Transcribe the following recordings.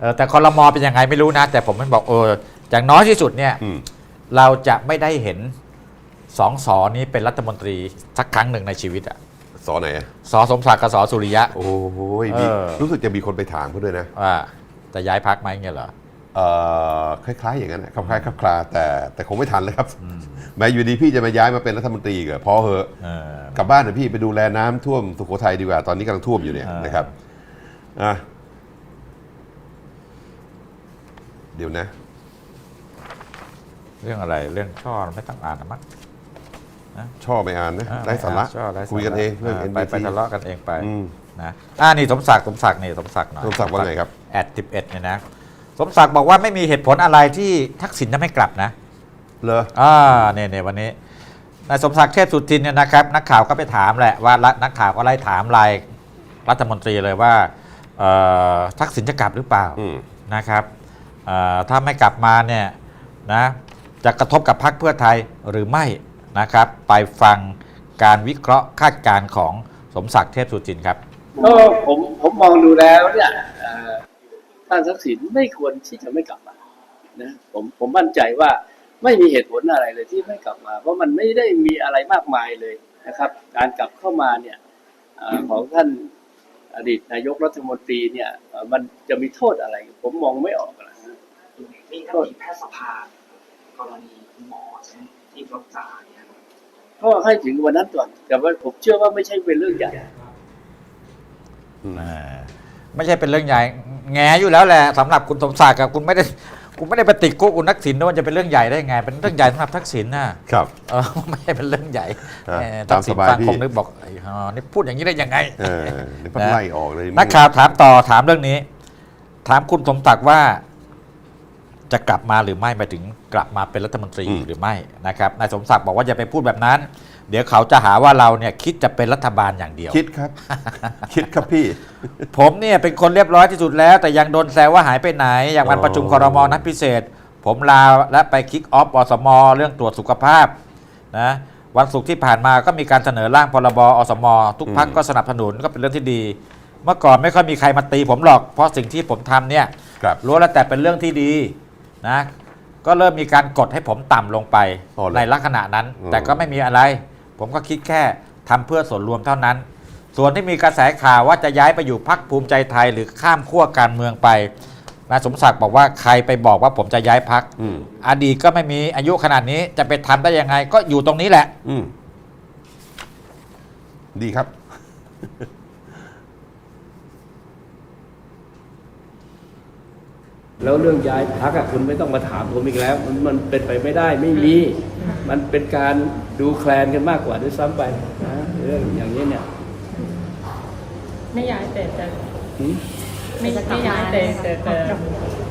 เออแต่คอรมอเป็นยังไงไม่รู้นะ แต่ผมมันบอกเอออย่างน้อยที่สุดเนี่ยอืม เราจะไม่ได้เห็นสองสอนี้เป็นรัฐมนตรีสักครั้งหนึ่งในชีวิตอะสอไหนอะสอสมศักดิ์กับสอสุริยะ โอ้โหมีเออ รู้สึกจะมีคนไปถามเขาด้วยนะว่าจะย้ายพักไหมเงี้ยเหรอ เอ่อคล้ายๆอย่างนั้นนะคล้ายๆคลาๆแต่แต่คงไม่ทันเลยครับแม้อยู่ดีพี่จะมาย้ายมาเป็นรัฐมนตรีอีกเหรอพอเหอะเออ กลับบ้านเถอะพี่ไปดูแลน้ำท่วมสุโขทัยดีกว่าตอนนี้กำลังท่วมอยู่เนี่ยอ่านนะครับอะ เดี๋ยวนะ เรื่องอะไรเรื่องช่อไม่ต้องอ่านนะมั้งช่อไม่อ่านนะอ่าไร้สาระช่อไร้สาระคุยกันเองเรื่องา NBT ไปไปทะเลาะกันเองไปอืมนะอ่านี่สมศักดิ์สมศักดิ์นี่สมศักดิ์หน่อยสมศักดิ์ว่าไงครับแอดสิบเอ็ดเนี่ยนะสมศักดิ์บอกว่าไม่มีเหตุผลอะไรที่ทักษิณจะไม่กลับนะเลออ่าเนี่ยเนี่ยวันนี้นายสมศักดิ์เทพสุทินเนี่ยนะครับ นักข่าวก็ไปถามแหละว่ารัฐนักข่าวก็ไล่ถามรายรัฐมนตรีเลยว่าเอ่อทักษิณจะกลับหรือเปล่าอืมนะครับเอ่อ ถ้าไม่กลับมาเนี่ยนะจะกระทบกับพรรคเพื่อไทยหรือไม่นะครับ ไปฟังการวิเคราะห์คาดการณ์ของสมศักดิ์เทพสุทินครับก็ผมผมมองดูแล้วเนี่ยท่านทักษิณไม่ควรที่จะไม่กลับมานะผมผมมั่นใจว่าไม่มีเหตุผลอะไรเลยที่ไม่กลับมา เพราะมันไม่ได้มีอะไรมากมายเลยนะครับ การกลับเข้ามาเนี่ยอของท่านอดีตนายกรัฐมนตรีเนี่ยมันจะมีโทษอะไร ผมมองไม่ออกนะ มีถ้ามีแพทยสภากรณีคุณหมอใช่ไหมที่รักษาเนี่ยครับก็ให้ถึงวันนั้นก่อน แต่ว่าผมเชื่อว่าไม่ใช่เป็นเรื่องใหญ่อืมอ่าไม่ใช่เป็นเรื่องใหญ่ แงอยู่แล้วแหละสำหรับคุณสมศักดิ์กับคุณไม่ได้คุณไม่ได้ไปติดคุกคุณทักษิณนะว่าจะเป็นเรื่องใหญ่ได้ไง เป็นเรื่องใหญ่สำหรับทักษิณนะครับ เออไม่ใช่เป็นเรื่องใหญ่อะแหมตามทักษิณสบายฟังพี่ ผมนึกบอกไอ้ห่านี่พูดอย่างนี้ได้ยังไง เออเดี๋ยวพันไล่ออกเลยนักข่าวถามต่อถามเรื่องนี้ ถามคุณสมศักดิ์ว่า จะกลับมาหรือไม่หมายถึงกลับมาเป็นรัฐมนตรีหรือไม่นะครับนายสมศักดิ์บอกว่าอย่าไปพูดแบบนั้น เดี๋ยวเขาจะหาว่าเราเนี่ยคิดจะเป็นรัฐบาลอย่างเดียว คิดครับ คิดครับพี่ ผมเนี่ยเป็นคนเรียบร้อยที่สุดแล้ว แต่ยังโดนแซวว่าหายไปไหน อย่างวันอ๋อประชุมครมนัดพิเศษ ผมลาและไปคิกออฟอสมเรื่องตรวจสุขภาพนะวันศุกร์ที่ผ่านมาก็มีการเสนอร่างพรบอสม ทุกพักก็สนับสนุนก็เป็นเรื่องที่ดี เมื่อก่อนไม่ค่อยมีใครมาตีผมหรอกเพราะสิ่งที่ผมทำเนี่ยครับล้วนแล้วแต่เป็นเรื่องที่ดี นะก็เริ่มมีการกดให้ผมต่ำลงไปอ๋อเหรอในลักษณะนั้น อืม แต่ก็ไม่มีอะไร ผมก็คิดแค่ทำเพื่อส่วนรวมเท่านั้น ส่วนที่มีกระแสข่าวว่าจะย้ายไปอยู่พักภูมิใจไทยหรือข้ามขั้วการเมืองไปนายสมศักดิ์บอกว่าใครไปบอกว่าผมจะย้ายพัก อืมอดีตก็ไม่มีอายุขนาดนี้จะไปทำได้ยังไง ก็อยู่ตรงนี้แหละ อืมดีครับ แล้วเรื่องย้ายพักอะคุณไม่ต้องมาถามผมอีกแล้ว มันมันเป็นไปไม่ได้ไม่มี มันเป็นการดูแคลนกันมากกว่าด้วยซ้ำไปนะเรื่องอย่างนี้เนี่ยไม่ย้ายแต่แต่หืมไม่ไม่ย้ายแต่แต่แต่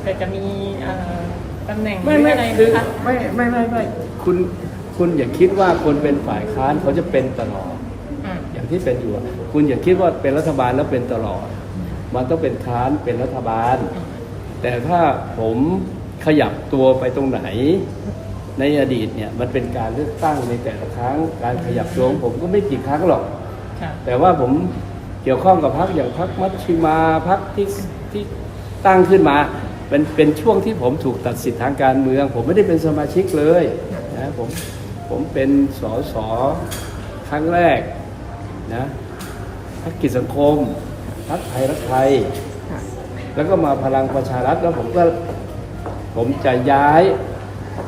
แต่จะมีเอ่อตำแหน่งหไม่รือไม่อะไรคือนะคะไม่ไม่ไม่ไม่คุณคุณอย่าคิดว่าคนเป็นฝ่ายค้านเขาจะเป็นตลอดอืมอย่างที่เป็นอยู่อะคุณอย่าคิดว่าเป็นรัฐบาลแล้วเป็นตลอด มันต้องเป็นค้านเป็นรัฐบาล แต่ถ้าผมขยับตัวไปตรงไหน ในอดีตเนี่ยมันเป็นการเลือกตั้งในแต่ละครั้ง การขยับตัวของผมก็ไม่กี่ครั้งหรอกค่ะแต่ว่าผมเกี่ยวข้องกับพรรคอย่างพรรคมัชชิมาพรรคที่ที่ตั้งขึ้นมาเป็นเป็นช่วงที่ผมถูกตัดสิทธิ์ทางการเมือง ผมไม่ได้เป็นสมาชิกเลยนะผมผมเป็นสสครั้งแรกนะพรรคกิจสังคมพรรคไทยรักไทย แล้วก็มาพลังประชารัฐแล้วผมก็ผมจะย้าย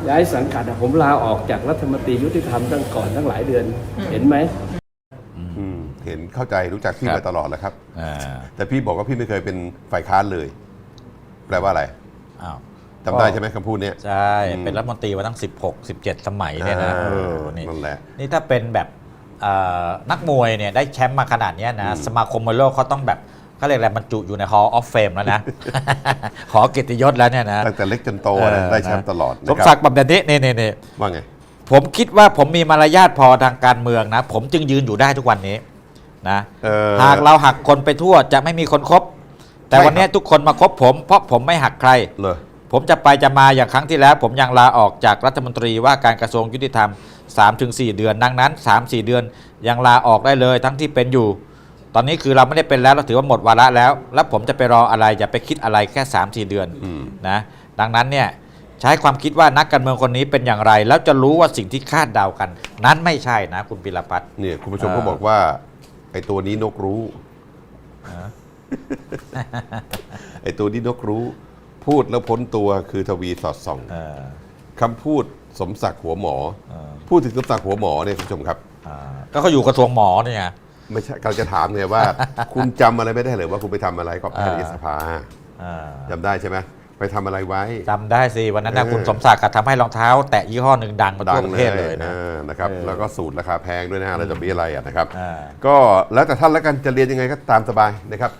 ย้ายสังกัดอะผมลาออกจากรัฐมนตรียุติธรรมตั้งก่อนตั้งหลายเดือน เห็นไหมอืมเห็นเข้าใจรู้จักพี่ครับมาตลอดแล้วครับอ่าแต่พี่บอกว่าพี่ไม่เคยเป็นฝ่ายค้านเลย แปลว่าอะไรอ้าวจำได้ใช่ไหมคำพูดเนี้ยใช่อืมเป็นรัฐมนตรีมาตั้ง 16 17 สมัยเนี่ยนะอ่าเออนี่นั่นแหละนี่ถ้าเป็นแบบเอ่อนักมวยเนี่ยได้แชมป์มาขนาดเนี้ยนะอืมสมาคมมวยโลกเขาต้องแบบ เขาเรียกอะไรบรรจุอยู่ใน Hall of Fame แล้วนะ ขอเกียรติยศแล้วเนี่ยนะตั้งแต่เล็กจนโตนะเออได้แชมป์ตลอดสนะมครับศักดิ์แบบนี้นี่นี่นี่ว่าไง ผมคิดว่าผมมีมารยาทพอทางการเมืองนะ ผมจึงยืนอยู่ได้ทุกวันนี้นะเออหากเราหักคนไปทั่วจะไม่มีคนคบ แต่ใช่วันนี้ครับทุกคนมาคบผม เพราะผมไม่หักใคร เลยผมจะไปจะมาอย่างครั้งที่แล้ว ผมยังลาออกจากรัฐมนตรีว่าการกระทรวงยุติธรรม 3-4 เดือน ดังนั้น 3-4 เดือนยังลาออกได้เลยทั้งที่เป็นอยู่ อนนี้คือเราไม่ได้เป็นแล้วเราถือว่าหมดวาระแล้ว แล้วผมจะไปรออะไรอย่าไปคิดอะไรแค่3าสี่เดือนอืมนะดังนั้นเนี่ยใช้ความคิดว่านักการเมืองคนนี้เป็นอย่างไร แล้วจะรู้ว่าสิ่งที่คาดเดากัน นั้นไม่ใช่นะ คุณปิรพัฒน์เนี่ยคุณผู้ชมเออก็บอกว่าไอ้ตัวนี้นกรู้ไอ้ตัวนี้นกรู้ พูดแล้วพ้นตัวคือทวีสอดส่องเออคำพูดสมศักดิ์หัวหมอเออพูดถึงสมศักดิ์หัวหมอเนี่ยคุณผู้ชมครับอ่าก็เขาอยู่กระทรวงหมอเนี่ย ไม่ใช่กำลังจะถามไงว่า คุณจำอะไรไม่ได้เลยว่าคุณไปทำอะไรกับแพทยสภาอ่าจำได้ใช่ไหมไปทำอะไรไว้ จำได้สิ วันนั้นนะเออ คุณสมศักดิ์อะทำให้รองเท้า แตะยี่ห้อหนึ่งดังมาดัทั่วงประเลเทยศเลยนะเออนะครับเออ แล้วก็สูตรราคาแพงด้วยนะฮะอะไรจะมีอะไรอะนะครับ อ่า ก็แล้วแต่ท่านแล้วกันจะเรียนยังไงก็ตามสบายนะครับ